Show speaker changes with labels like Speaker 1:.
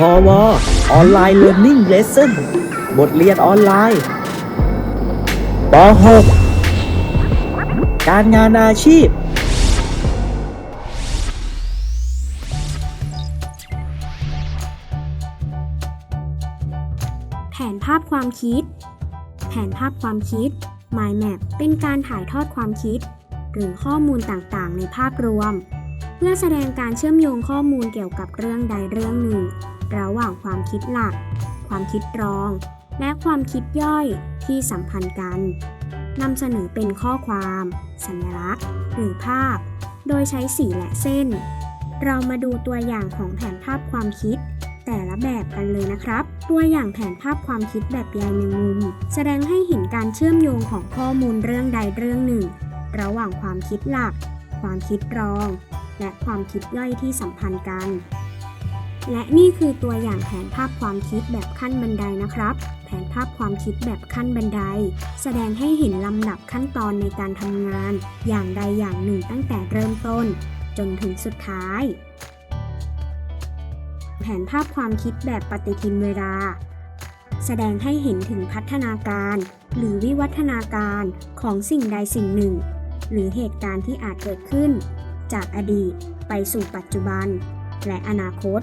Speaker 1: พอวออนไลน์เรียน i ิ g เลสเซ่นบทเรียนออนไลน์ป .6 การงานอาชีพ
Speaker 2: แผนภาพความคิด แผนภาพความคิด Mind Map เป็นการถ่ายทอดความคิด หรือข้อมูลต่างๆ ในภาพรวม เพื่อแสดงการเชื่อมโยงข้อมูลเกี่ยวกับเรื่องใดเรื่องหนึ่ง ระหว่างความคิดหลัก ความคิดรอง และความคิดย่อยที่สัมพันธ์กันนำเสนอเป็นข้อความ สัญลักษณ์ หรือภาพ โดยใช้สีและเส้น เรามาดูตัวอย่างของแผนภาพความคิด แต่ละแบบกันเลยนะครับ ตัวอย่างแผนภาพความคิดแบบใยแมงมุม แสดงให้เห็นการเชื่อมโยงของข้อมูลเรื่องใดเรื่องหนึ่ง ระหว่างความคิดหลัก ความคิดรอง และความคิดย่อยที่สัมพันธ์กัน และนี่คือตัวอย่างแผนภาพความคิดแบบขั้นบันไดนะครับ แผนภาพความคิดแบบขั้นบันได แสดงให้เห็นลำดับขั้นตอนในการทำงาน อย่างใดอย่างหนึ่งตั้งแต่เริ่มต้น จนถึงสุดท้าย แผนภาพความคิดแบบปฏิทินเวลาแสดงให้เห็นถึงพัฒนาการ หรือวิวัฒนาการของสิ่งใดสิ่งหนึ่ง หรือเหตุการณ์ที่อาจเกิดขึ้น จากอดีตไปสู่ปัจจุบัน และอนาคต